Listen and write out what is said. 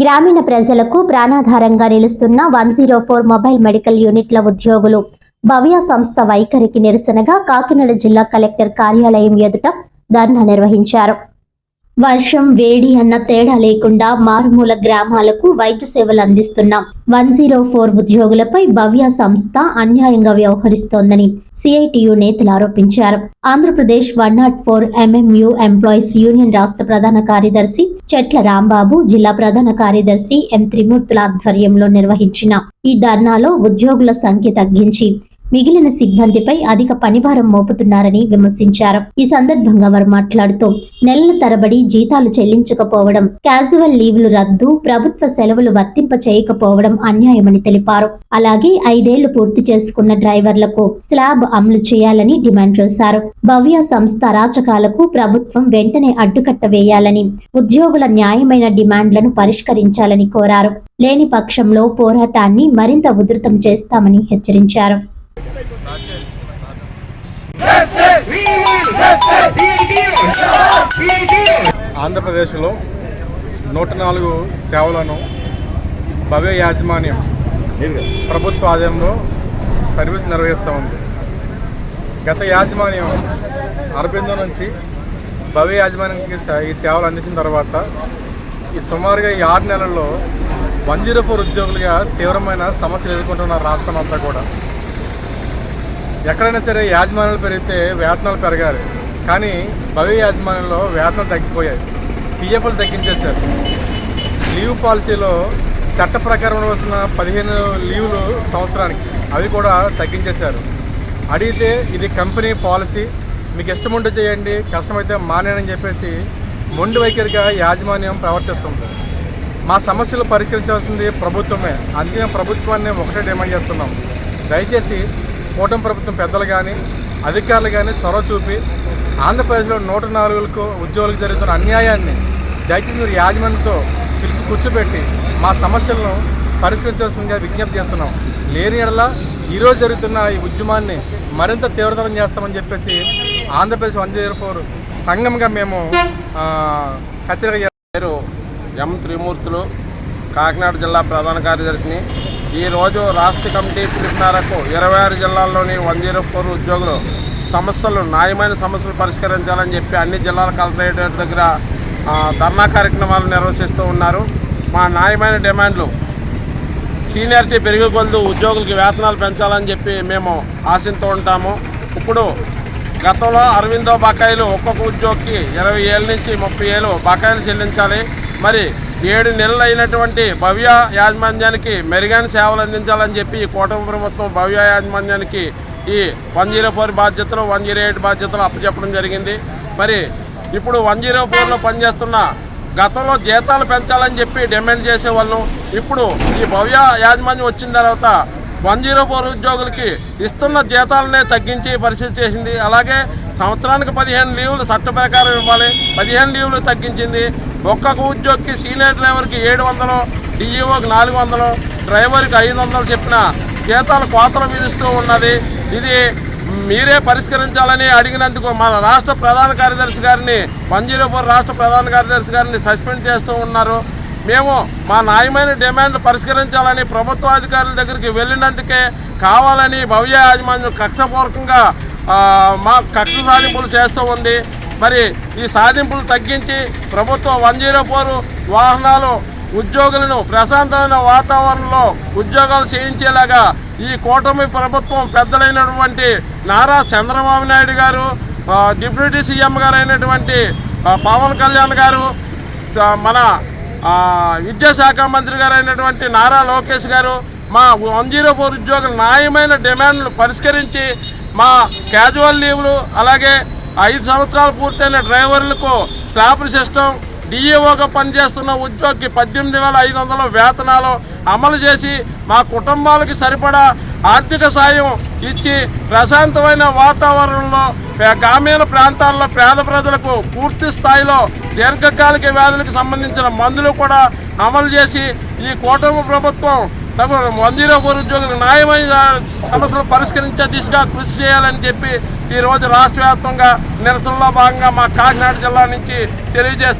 గ్రామీణ ప్రజలకు ప్రాణాధారంగా నిలుస్తున్న one zero four mobile medical యూనిట్ల ఉద్యోగులు భవ్య సంస్థ వైఖరికి నిరసనగా కాకినాడ జిల్లా కలెక్టర్ కార్యాలయం ఎదుట ధర్నా నిర్వహించారు. వర్షం వేడి అన్న తేడా లేకుండా మారుమూల గ్రామాలకు వైద్య సేవలు అందిస్తున్న. వన్ జీరో ఫోర్ ఉద్యోగులపై భవ్య సంస్థ అన్యాయంగా వ్యవహరిస్తోందని సిఐటియు నేతలు ఆరోపించారు. Andhra Pradesh one naught four MMU employees union రాష్ట్ర ప్రధాన కార్యదర్శి చెట్ల రాంబాబు జిల్లా ప్రధాన కార్యదర్శి ఎం త్రిమూర్తుల ఆధ్వర్యంలో నిర్వహించిన ఈ ధర్నాలో ఉద్యోగుల సంఖ్య తగ్గించి మిగిలిన సిబ్బందిపై అధిక పనిభారం మోపుతున్నారని విమర్శించారు. ఈ సందర్భంగా వారు మాట్లాడుతూ నెలల తరబడి జీతాలు చెల్లించకపోవడం క్యాజువల్ లీవ్లు రద్దు ప్రభుత్వ సెలవులు వర్తింప చేయకపోవడం అన్యాయమని తెలిపారు. అలాగే ఐదేళ్ళు పూర్తి చేసుకున్న డ్రైవర్లకు స్లాబ్ అమలు చేయాలని డిమాండ్ చేశారు. భవ్య సంస్థ అరాచకాలకు ప్రభుత్వం వెంటనే అడ్డుకట్ట వేయాలని ఉద్యోగుల న్యాయమైన డిమాండ్లను పరిష్కరించాలని కోరారు. లేని పక్షంలో పోరాటాన్ని మరింత ఉధృతం చేస్తామని హెచ్చరించారు. ఆంధ్రప్రదేశ్లో నూట నాలుగు సేవలను భవ్య యాజమాన్యం ప్రభుత్వ ఆదాయంలో సర్వీస్ నిర్వహిస్తూ ఉంది. గత యాజమాన్యం అరబిందో నుంచి భవ్య యాజమాన్యానికి సే- ఈ సేవలు అందించిన తర్వాత ఈ సుమారుగా ఈ ఆరు నెలల్లో వన్ జీరో ఫోర్ ఉద్యోగులుగా తీవ్రమైన సమస్యలు ఎదుర్కొంటున్నారు రాష్ట్రం అంతా కూడా ఎక్కడైనా సరే యాజమాన్యాలు పెరిగితే వేతనాలు పెరగాలి. కానీ భవ్య యాజమాన్యంలో వేతనాలు తగ్గిపోయాయి. పిఎఫ్లు తగ్గించేశారు. లీవ్ పాలసీలో చట్ట ప్రకారం ఉండవలసిన పదిహేను లీవ్లు సంవత్సరానికి. అవి కూడా తగ్గించేశారు. అడిగితే ఇది కంపెనీ పాలసీ. మీకు ఇష్టం ఉంటే చేయండి కష్టమైతే మానేనని చెప్పేసి మొండి వైఖరిగా యాజమాన్యం ప్రవర్తిస్తుంది. మా సమస్యలు పరిష్కరించాల్సింది ప్రభుత్వమే. అందుకే ప్రభుత్వాన్ని ఒకటే డిమాండ్ చేస్తున్నాం. దయచేసి కూటమి ప్రభుత్వం పెద్దలు కానీ అధికారులు కానీ చొరవ చూపి ఆంధ్రప్రదేశ్లో నూట నాలుగులకు ఉద్యోగులకు జరుగుతున్న అన్యాయాన్ని దయచేసి మీరు యాజమాన్యంతో పిలిచి కూర్చోబెట్టి మా సమస్యలను పరిష్కరించాల్సిందిగా విజ్ఞప్తి చేస్తున్నాం. లేని ఎడల ఈరోజు జరుగుతున్న ఈ ఉద్యమాన్ని మరింత తీవ్రతరం చేస్తామని చెప్పేసి ఆంధ్రప్రదేశ్ వన్ జీరో ఫోర్ సంఘంగా మేము ఖచ్చితంగా పేరు ఎం త్రిమూర్తులు కాకినాడ జిల్లా ప్రధాన కార్యదర్శిని ఈరోజు రాష్ట్ర కమిటీ పిలుపు మేరకు ఇరవై ఆరు జిల్లాల్లోని వన్ జీరో ఫోర్ ఉద్యోగులు సమస్యలు న్యాయమైన సమస్యలు పరిష్కరించాలని చెప్పి అన్ని జిల్లాల కలెక్టరేట్ దగ్గర ధర్నా కార్యక్రమాలు నిర్వహిస్తూ ఉన్నారు. మా న్యాయమైన డిమాండ్లు సీనియారిటీ పెరిగే కొలదు ఉద్యోగులకి వేతనాలు పెంచాలని చెప్పి మేము ఆశిస్తూ ఉంటాము. ఇప్పుడు గతంలో అరవిందో బకాయిలు ఒక్కొక్క ఉద్యోగికి ఇరవై ఏళ్ళ నుంచి ముప్పై ఏళ్ళు బకాయిలు చెల్లించాలి. మరి ఏడు నెలలు అయినటువంటి భవ్య యాజమాన్యానికి మెరుగైన సేవలు అందించాలని చెప్పి ఈ కూటమి ప్రభుత్వం భవ్య యాజమాన్యానికి ఈ వన్ జీరో ఫోర్ బాధ్యతలు వన్ జీరో ఎయిట్ బాధ్యతలు అప్పచెప్పడం జరిగింది. మరి ఇప్పుడు వన్ జీరో ఫోర్లో పనిచేస్తున్న గతంలో జీతాలు పెంచాలని చెప్పి డిమాండ్ చేసేవాళ్ళం ఇప్పుడు ఈ భవ్య యాజమాన్యం వచ్చిన తర్వాత వన్ జీరో ఫోర్ ఉద్యోగులకి ఇస్తున్న జీతాలనే తగ్గించి పరిస్థితి చేసింది. అలాగే సంవత్సరానికి పదిహేను లీవులు చట్ట ప్రకారం ఇవ్వాలి పదిహేను లీవులు తగ్గించింది. ఒక్కొక్క ఉద్యోగికి సీనియర్ డ్రైవర్కి ఏడు వందలు డిఈఓకి నాలుగు వందలు డ్రైవర్కి ఐదు వందలు చెప్పిన జీతాలు కోతలు విధిస్తూ ఉన్నది. ఇది మీరే పరిష్కరించాలని అడిగినందుకు మన రాష్ట్ర ప్రధాన కార్యదర్శి గారిని వన్ రాష్ట్ర ప్రధాన కార్యదర్శి గారిని సస్పెండ్ చేస్తూ ఉన్నారు. మేము మా న్యాయమైన డిమాండ్లు పరిష్కరించాలని ప్రభుత్వ అధికారుల దగ్గరికి వెళ్ళినందుకే కావాలని భవ్య యాజమాన్యం కక్షపూర్వకంగా మా కక్ష సాధింపులు చేస్తూ ఉంది. మరి ఈ సాధింపులు తగ్గించి ప్రభుత్వం వన్ జీరో ఫోర్ వాహనాలు ఉద్యోగులను ప్రశాంతమైన వాతావరణంలో ఉద్యోగాలు చేయించేలాగా ఈ కూటమి ప్రభుత్వం పెద్దలైనటువంటి నారా చంద్రబాబు నాయుడు గారు డిప్యూటీ సీఎం గారు అయినటువంటి పవన్ కళ్యాణ్ గారు మన విద్యాశాఖ మంత్రి గారు అయినటువంటి నారా లోకేష్ గారు మా వన్ జీరో ఫోర్ ఉద్యోగుల న్యాయమైన డిమాండ్లు పరిష్కరించి మా క్యాజువల్ లీవ్లు అలాగే ఐదు సంవత్సరాలు పూర్తయిన డ్రైవర్లకు స్లాబ్ సిస్టమ్ డిఏఓగా పనిచేస్తున్న ఉద్యోగికి పద్దెనిమిది వేల ఐదు వందల వేతనాలు అమలు చేసి మా కుటుంబాలకి సరిపడా ఆర్థిక సాయం ఇచ్చి ప్రశాంతమైన వాతావరణంలో గ్రామీణ ప్రాంతాల్లో పేద ప్రజలకు పూర్తి స్థాయిలో దీర్ఘకాలిక వ్యాధులకు సంబంధించిన మందులు కూడా అమలు చేసి ఈ కూటమి ప్రభుత్వం తమ వన్ జీరో ఫోర్ ఉద్యోగులు న్యాయమైన సమస్యలు పరిష్కరించే దిశగా కృషి చేయాలని చెప్పి ఈరోజు రాష్ట్ర వ్యాప్తంగా నిరసనలో భాగంగా మా కాకినాడ జిల్లా నుంచి తెలియజేస్తూ